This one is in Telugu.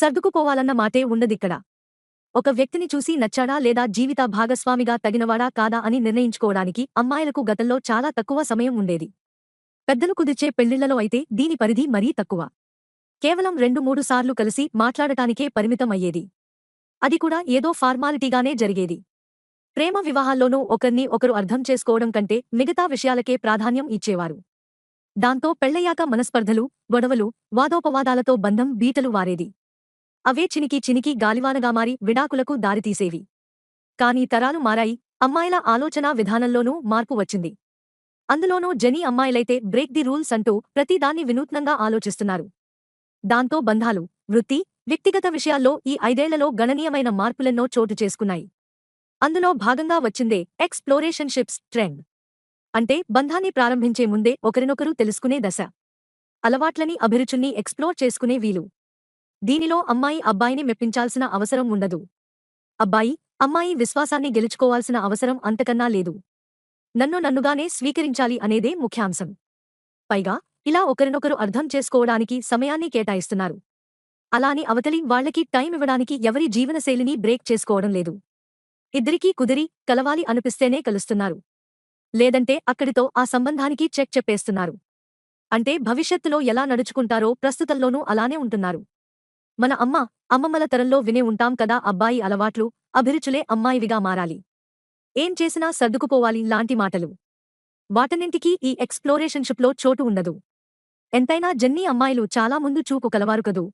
సర్దుకుపోవాలన్న మాటే ఉండదిక్కడ ఒక వ్యక్తిని చూసి నచ్చాడా లేదా జీవిత భాగస్వామిగా తగినవాడా కాదా అని నిర్ణయించుకోవడానికి అమ్మాయిలకు గతంలో చాలా తక్కువ సమయం ఉండేది. పెద్దలు కుదిర్చే పెళ్ళిళ్ళలో అయితే దీని పరిధి మరీ తక్కువ. కేవలం రెండు మూడు సార్లు కలిసి మాట్లాడటానికే పరిమితం అయ్యేది అది కూడా ఏదో ఫార్మాలిటీగానే జరిగేది. ప్రేమ వివాహాల్లోనూ ఒకర్ని ఒకరు అర్థం చేసుకోవడం కంటే మిగతా విషయాలకే ప్రాధాన్యం ఇచ్చేవారు. దాంతో పెళ్ళయ్యాక మనస్పర్ధలు గొడవలు వాదోపవాదాలతో బంధం బీటలు వారేది. అవే చినికి చినికి గాలివానగా మారి విడాకులకు దారితీసేవి కానీ తరాలు మారాయి అమ్మాయిల ఆలోచనా విధానంలోనూ మార్పు వచ్చింది. అందులోనూ జనీ అమ్మాయిలైతే బ్రేక్ ది రూల్స్ అంటూ ప్రతిదాన్ని వినూత్నంగా ఆలోచిస్తున్నారు. దాంతో బంధాలు వృత్తి వ్యక్తిగత విషయాల్లో ఈ ఐదేళ్ళలో గణనీయమైన మార్పులెన్నో చోటు చేసుకున్నాయి. అందులో భాగంగా వచ్చిందే ఎక్స్ప్లోరేషన్షిప్స్ ట్రెండ్. అంటే బంధాన్ని ప్రారంభించే ముందే ఒకరినొకరు తెలుసుకునే దశ. అలవాట్లని అభిరుచుల్ని ఎక్స్ప్లోర్ చేసుకునే వీలు. దీనిలో అమ్మాయి అబ్బాయిని మెప్పించాల్సిన అవసరం ఉండదు. అబ్బాయి అమ్మాయి విశ్వాసాన్ని గెలుచుకోవాల్సిన అవసరం అంతకన్నా లేదు. నన్ను నన్నుగానే స్వీకరించాలి అనేదే ముఖ్యాంశం. పైగా ఇలా ఒకరినొకరు అర్థం చేసుకోవడానికి సమయాన్ని కేటాయిస్తున్నారు. అలాని అవతలి వాళ్ళకి టైం ఇవ్వడానికి ఎవరి జీవనశైలిని బ్రేక్ చేసుకోవడం లేదు. ఇద్దరికీ కుదిరి కలవాలి అనిపిస్తేనే కలుస్తున్నారు. లేదంటే అక్కడితో ఆ సంబంధానికి చెక్ చెప్పేస్తున్నారు. అంటే భవిష్యత్తులో ఎలా నడుచుకుంటారో ప్రస్తుతంలోనూ అలానే ఉంటున్నారు. మన అమ్మ అమ్మమ్మల తరంలో వినే ఉంటాం కదా అబ్బాయి అలవాట్లు అభిరుచులే అమ్మాయివిగా మారాలి. ఏం చేసినా సర్దుకుపోవాలి లాంటి మాటలు. వాటన్నింటికీ ఈ ఎక్స్ప్లోరేషన్షిప్లో చోటు ఉండదు. ఎంతైనా జన్నీ అమ్మాయిలు చాలా ముందు చూపు కలవారు కదూ.